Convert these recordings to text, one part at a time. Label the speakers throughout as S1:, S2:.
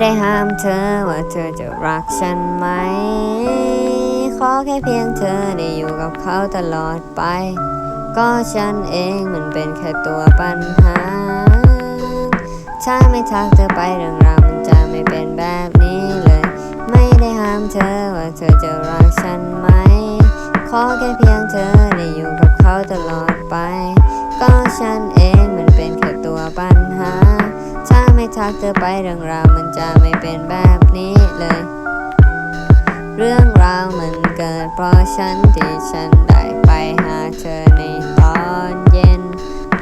S1: ได้ห้ามเธอว่าเธอจะรักฉันไหม ขอแค่เพียงเธอได้อยู่กับเขาตลอดไป ก็ฉันเองมันเป็นแค่ตัวปัญหา ถ้าไม่ทักเธอไปเรื่องราวมันจะไม่เป็นแบบนี้เลย ไม่ได้ห้ามเธอว่าเธอจะรักฉันไหม ขอแค่เพียงเธอได้อยู่กับเขาตลอดไป ก็ฉันเองมันเป็นแค่ตัวปัญหา ทักเธอไปเรื่องราวมันจะไม่เป็นแบบนี้เลย เรื่องราวมันเกิดเพราะฉันที่ฉันได้ไปหาเธอในตอนเย็น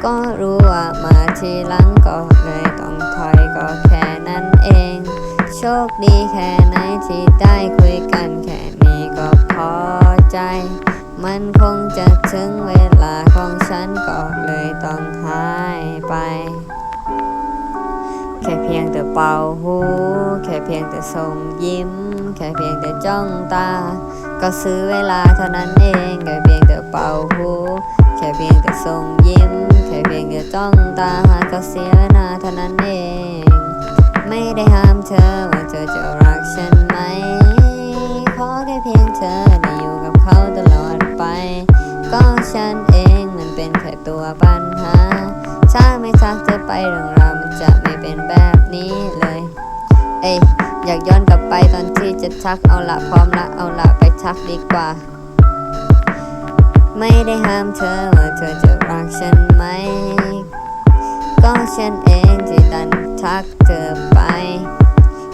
S1: ก็รู้ว่ามาทีหลังก็เลยต้องถอยก็แค่นั้นเอง โชคดีแค่ไหนที่ได้คุยกันแค่นี้ก็พอใจ มันคงจะถึงเวลาของฉันก็เลยต้องหายไป ค่เพียงแต่เป่าหู แค่เพียงแต่ส่งยิ้ม แค่เพียงแต่จ้องตา ก็ซื้อเวลาเท่านั้นเอง แค่เพียงแต่เป่าหู แค่เพียงแต่ส่งยิ้ม แค่เพียงแต่จ้องตา ก็เสียเวลาเท่านั้นเอง ไม่ได้ห้ามเธอว่าเธอจะรักฉันไหม ขอแค่เพียงเธอได้อยู่กับเขาตลอดไป ก็ฉันเองมันเป็นแค่ตัวปัญหา ถ้าไม่ทักเธอไปเรื่องราว จะไม่เป็นแบบนี้เลย เอ้ยอยากย้อนกลับไปตอนที่จะทักเอาละพร้อมละเอาละไปทักดีกว่า ไม่ได้ห้ามเธอว่าเธอจะรักฉันไหม ก็ฉันเองที่ดันทักเธอไป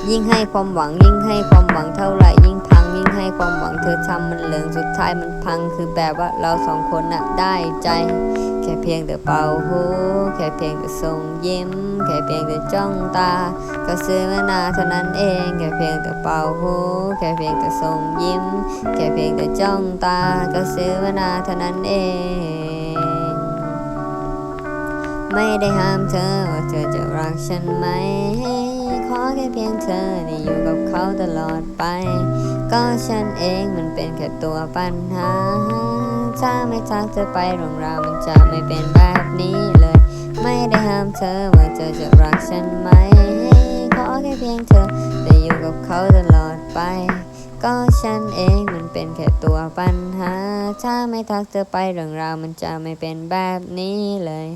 S1: ยิ่งให้ความหวังยิ่งให้ความหวังเท่าไหร่ยิ่งพังยิ่งให้ความหวังเธอทำมันเหลืองสุดท้ายมันพังคือแบบว่าเราสองคนน่ะได้ใจ แค่เพียงแต่เป่าหู แค่เพียงแต่ส่งยิ้ม แค่เพียงแต่จ้องตา ก็ซื้อเวลาเท่านั้นเอง แค่เพียงแต่เป่าหู แค่เพียงแต่ส่งยิ้ม แค่เพียงแต่จ้องตา ก็ซื้อเวลาเท่านั้นเองไม่ได้ห้ามเธอว่าเธอจะรักฉันไหม ขอแค่เพียงเธอได้อยู่กับเขาตลอดไป ก็ฉันเองมันเป็นแค่ตัวปัญหา ถ้าไม่ทักเธอไปเรื่องราวมันจะไม่เป็นแบบนี้เลย ไม่ได้ห้ามเธอว่าเธอจะรักฉันไหม ขอแค่เพียงเธอได้อยู่กับเขาตลอดไป ก็ฉันเองมันเป็นแค่ตัวปัญหา ถ้าไม่ทักเธอไปเรื่องราวมันจะไม่เป็นแบบนี้เลย